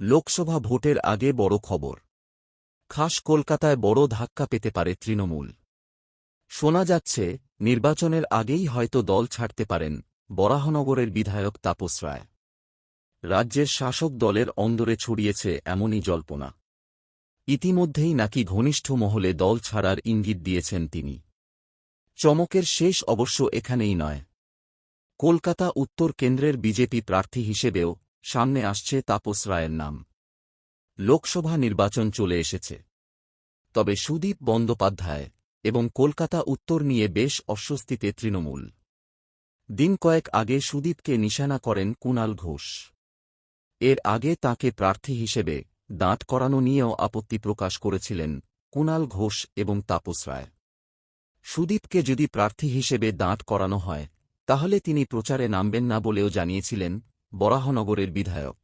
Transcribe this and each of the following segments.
লোকসভা ভোটের আগে বড় খবর। খাস কলকাতায় বড় ধাক্কা পেতে পারে তৃণমূল। শোনা যাচ্ছে, নির্বাচনের আগেই হয়তো দল ছাড়তে পারেন বরাহনগরের বিধায়ক তাপস রায়। রাজ্যের শাসক দলের অন্দরে ছড়িয়েছে এমনই জল্পনা। ইতিমধ্যেই নাকি ঘনিষ্ঠ মহলে দল ছাড়ার ইঙ্গিত দিয়েছেন তিনি। চমকের শেষ অবশ্য এখানেই নয়। কলকাতা উত্তর কেন্দ্রের বিজেপি প্রার্থী হিসেবেও সামনে আসছে তাপস রায়ের নাম। লোকসভা নির্বাচন চলে এসেছে। তবে সুদীপ বন্দ্যোপাধ্যায় এবং কলকাতা উত্তর নিয়ে বেশ অস্বস্তিতে তৃণমূল। দিন কয়েক আগে সুদীপকে নিশানা করেন কুণাল ঘোষ। এর আগে তাকে প্রার্থী হিসেবে দাঁত করানো নিয়েও আপত্তি প্রকাশ করেছিলেন কুণাল ঘোষ এবং তাপস রায়। সুদীপকে যদি প্রার্থী হিসেবে দাঁত করানো হয়, তাহলে তিনি প্রচারে নামবেন না বলেও জানিয়েছিলেন বরাহনগরের বিধায়ক।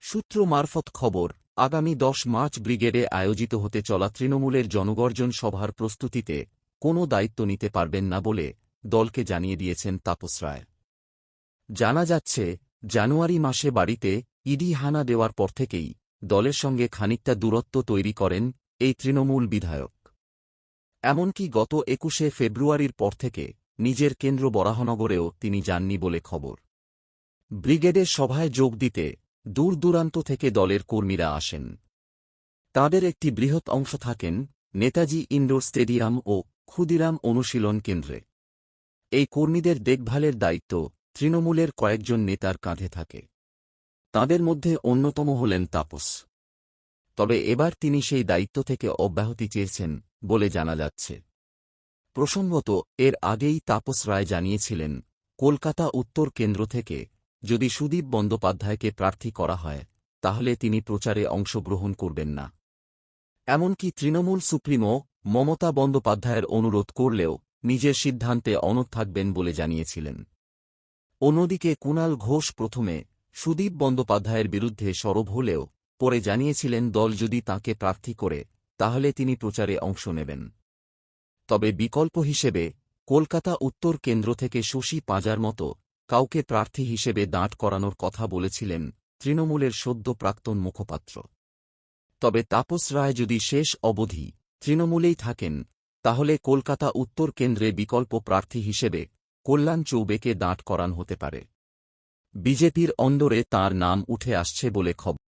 সূত্র মারফত খবর, আগামী দশ মার্চ ব্রিগেডে আয়োজিত হতে চলা তৃণমূলের জনগর্জন সভার প্রস্তুতিতে কোনো দায়িত্ব নিতে পারবেন না বলে দলকে জানিয়ে দিয়েছেন তাপস রায়। জানা যাচ্ছে, জানুয়ারি মাসে বাড়িতে ইডি হানা দেওয়ার পর থেকেই দলের সঙ্গে খানিকটা দূরত্ব তৈরি করেন এই তৃণমূল বিধায়ক। এমনকি গত একুশে ফেব্রুয়ারির পর থেকে নিজের কেন্দ্র বরাহনগরেও তিনি যাননি বলে খবর। ব্রিগেডের সভায় যোগ দিতে দূর দূরান্ত থেকে দলের কর্মীরা আসেন। তাদের একটি বৃহৎ অংশ থাকেন নেতাজি ইনডোর স্টেডিয়াম ও ক্ষুদিরাম অনুশীলন কেন্দ্রে। এই কর্মীদের দেখভালের দায়িত্ব তৃণমূলের কয়েকজন নেতার কাঁধে থাকে। তাদের মধ্যে অন্যতম হলেন তাপস। তবে এবার তিনি সেই দায়িত্ব থেকে অব্যাহতি চেয়েছেন বলে জানা যাচ্ছে। প্রসঙ্গত, এর আগেই তাপস রায় জানিয়েছিলেন, কলকাতা উত্তর কেন্দ্র থেকে যদি সুদীপ বন্দ্যোপাধ্যায়কে প্রার্থী করা হয়, তাহলে তিনি প্রচারে অংশগ্রহণ করবেন না। এমনকি তৃণমূল সুপ্রিমো মমতা বন্দ্যোপাধ্যায়ের অনুরোধ করলেও নিজের সিদ্ধান্তে অনড় থাকবেন বলে জানিয়েছিলেন। অন্যদিকে কুণাল ঘোষ প্রথমে সুদীপ বন্দ্যোপাধ্যায়ের বিরুদ্ধে সরব হলেও পরে জানিয়েছিলেন দল যদি তাকে প্রার্থী করে, তাহলে তিনি প্রচারে অংশ নেবেন। তবে বিকল্প হিসেবে কলকাতা উত্তর কেন্দ্র থেকে শশী পাঁজার মতো কাউকে প্রার্থী হিসেবে দাঁড় করানোর কথা বলেছিলেন তৃণমূলের সদ্য প্রাক্তন মুখপাত্র। তবে তাপস রায় যদি শেষ অবধি তৃণমূলেই থাকেন, তাহলে কলকাতা উত্তর কেন্দ্রে বিকল্প প্রার্থী হিসেবে কল্যাণ চৌবেকে দাঁড় করান হতে পারে। বিজেপির অন্দরে তার নাম উঠে আসছে বলে খবর